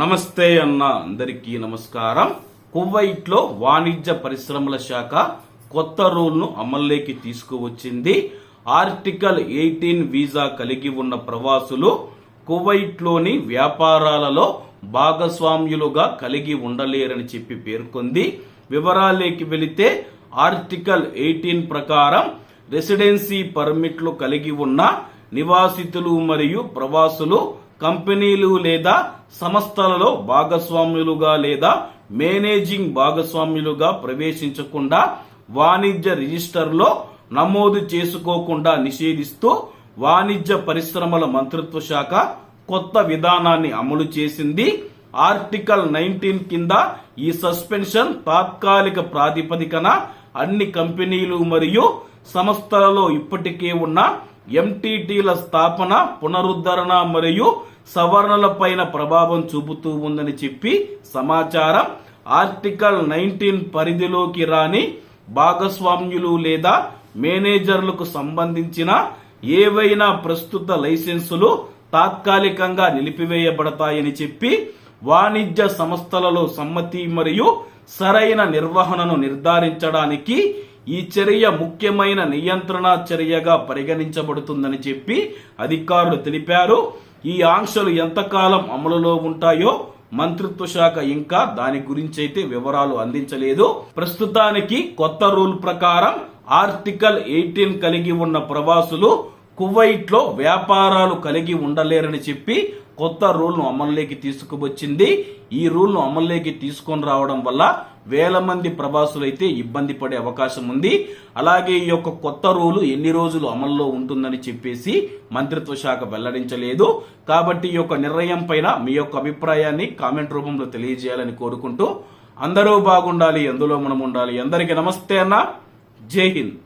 నమస్తే అన్న అందరికీ నమస్కారం. కువైట్లో వాణిజ్య పరిశ్రమల శాఖ కొత్త రూల్ను అమల్లోకి తీసుకువచ్చింది. ఆర్టికల్ ఎయిటీన్ వీసా కలిగి ఉన్న ప్రవాసులు కువైట్లోని వ్యాపారాలలో భాగస్వామ్యులుగా కలిగి ఉండలేరని చెప్పి పేర్కొంది. వివరాలేకి వెళితే ఆర్టికల్ ఎయిటీన్ ప్రకారం రెసిడెన్సీ పర్మిట్లు కలిగి ఉన్న నివాసితులు మరియు ప్రవాసులు కంపెనీలు లేదా సంస్థలలో భాగస్వామ్యులుగా లేదా మేనేజింగ్ భాగస్వామ్యులుగా ప్రవేశించకుండా వాణిజ్య రిజిస్టర్లో నమోదు చేసుకోకుండా నిషేధిస్తూ వాణిజ్య పరిశ్రమల మంత్రిత్వ శాఖ కొత్త విధానాన్ని అమలు చేసింది. ఆర్టికల్ నైన్టీన్ కింద ఈ సస్పెన్షన్ తాత్కాలిక ప్రాతిపదికన అన్ని కంపెనీలు మరియు సంస్థలలో ఇప్పటికే ఉన్న ఎంటీటీల స్థాపన పునరుద్ధరణ మరియు సవరణల పైన ప్రభావం చూపుతూ ఉందని చెప్పి సమాచారం ఆర్టికల్ నైన్టీన్ పరిధిలోకి రాని భాగస్వామ్యులు లేదా మేనేజర్లకు సంబంధించిన ఏవైనా ప్రస్తుత లైసెన్సులు తాత్కాలికంగా నిలిపివేయబడతాయని చెప్పి వాణిజ్య సంస్థలలో సమ్మతి మరియు సరైన నిర్వహణను నిర్ధారించడానికి ఈ చర్య ముఖ్యమైన నియంత్రణ చర్యగా పరిగణించబడుతుందని చెప్పి అధికారులు తెలిపారు. ఈ ఆంక్షలు ఎంతకాలం అమలులో ఉంటాయో మంత్రిత్వ శాఖ ఇంకా దాని గురించి అయితే వివరాలు అందించలేదు. ప్రస్తుతానికి కొత్త రూల్ ప్రకారం ఆర్టికల్ ఎయిటీన్ కలిగి ఉన్న ప్రవాసులు కువైట్లో వ్యాపారాలు కలిగి ఉండలేరని చెప్పి కొత్త రూల్ను అమల్లోకి తీసుకువచ్చింది. ఈ రూల్ను అమల్లోకి తీసుకొని రావడం వల్ల వేల మంది ప్రవాసులు అయితే ఇబ్బంది పడే అవకాశం ఉంది. అలాగే ఈ యొక్క కొత్త రూలు ఎన్ని రోజులు అమల్లో ఉంటుందని చెప్పేసి మంత్రిత్వ శాఖ వెల్లడించలేదు. కాబట్టి ఈ యొక్క నిర్ణయం పైన మీ యొక్క అభిప్రాయాన్ని కామెంట్ రూపంలో తెలియజేయాలని కోరుకుంటూ అందరూ బాగుండాలి ఎందులో మనం ఉండాలి. అందరికీ నమస్తే అన్న. జై హింద్.